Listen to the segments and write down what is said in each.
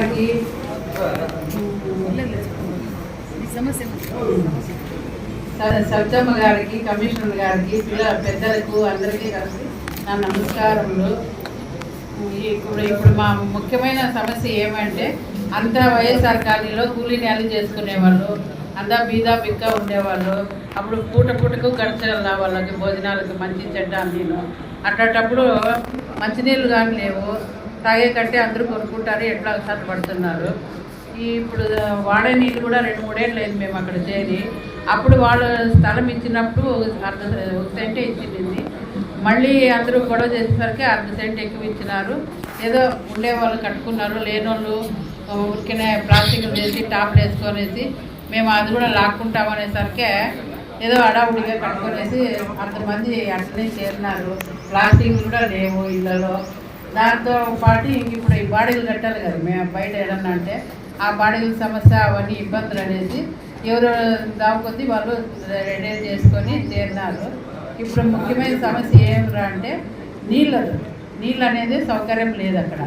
గారికి స- సత్యమ్మ గారికి కమిషనర్ గారికి పిల్ల పెద్దలకు అందరికీ కలిసి నా నమస్కారములు. ఇప్పుడు ఇప్పుడు మా ముఖ్యమైన సమస్య ఏమంటే అంతా వైఎస్ఆర్ కాలనీలో కూలీ నేలు చేసుకునేవాళ్ళు అంతా బీదా బిక్క ఉండేవాళ్ళు అప్పుడు పూట పూటకు గడచగల వాళ్ళకి భోజనాలకి మంచి చెడ్డ నేను అట్లాంటప్పుడు మంచినీళ్ళు కానీ లేవు తాగే కంటే అందరూ కొనుక్కుంటారు ఎట్లా పడుతున్నారు. ఇప్పుడు వాడే నీళ్ళు కూడా రెండు మూడేళ్ళు లేదు మేము అక్కడ చేరి అప్పుడు వాళ్ళు స్థలం ఇచ్చినప్పుడు అర్ధ ఒక సెంటే ఇచ్చింది. మళ్ళీ అందరూ గొడవ చేసేసరికి అర్ధ సెంట్ ఎక్కువ ఇచ్చినారు. ఏదో ఉండేవాళ్ళు కట్టుకున్నారు లేనోళ్ళు ఊరికనే ప్లాస్టిక్ వేసి టాప్లు వేసుకొనేసి మేము అది కూడా లాక్కుంటామనేసరికి ఏదో అడావుడిగా కట్టుకునేసి అంతమంది అట్లనే చేరినారు. ప్లాస్టిక్ కూడా లేవు ఇళ్ళలో. దాంతో పాటు ఇంక ఇప్పుడు ఈ బాడీలు కట్టాలి కదా మేము బయట ఏదన్నా అంటే ఆ బాడీల సమస్య అవన్నీ ఇబ్బందులు అనేసి ఎవరు దాకొద్ది వాళ్ళు రెడీ చేసుకొని చేరినారు. ఇప్పుడు ముఖ్యమైన సమస్య ఏమిరా అంటే నీళ్ళు నీళ్ళు అనేది సౌకర్యం లేదు అక్కడ.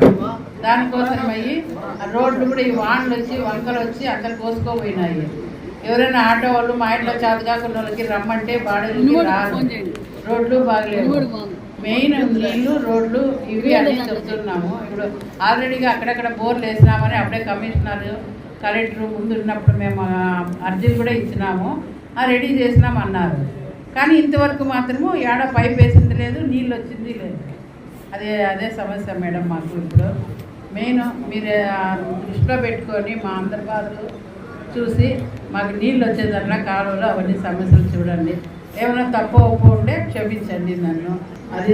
దానికోసం అయ్యి ఆ రోడ్లు కూడా ఈ వాన్లు వచ్చి వంకలు వచ్చి అక్కడ కోసుకోపోయినాయి ఎవరైనా ఆటో వాళ్ళు మా ఇంట్లో చాతకాకున్న వాళ్ళకి రమ్మంటే బాడీలకి రారు. రోడ్లు బాగలేవు. మెయిన్ నీళ్ళు రోడ్లు ఇవి అన్నీ చెప్తున్నాము. ఇప్పుడు ఆల్రెడీగా అక్కడక్కడ బోర్లు వేసినామని అప్పుడే కమిషనర్ కలెక్టర్ ముందు ఉన్నప్పుడు మేము అర్జీలు కూడా ఇచ్చినాము. ఆ రెడీ చేసినాం అన్నారు. కానీ ఇంతవరకు మాత్రము ఏడ పైప్ వేసింది లేదు నీళ్ళు వచ్చింది లేదు. అదే అదే సమస్య మేడం మాకు ఇప్పుడు. మెయిన్ మీరు దృష్టిలో పెట్టుకొని మా అందరి బాధలు చూసి మాకు నీళ్ళు వచ్చేదట్లా కాలువలు అవన్నీ సమస్యలు చూడండి. ఏమైనా తప్పు ఒప్పు ఉంటే క్షమించండి నన్ను. అది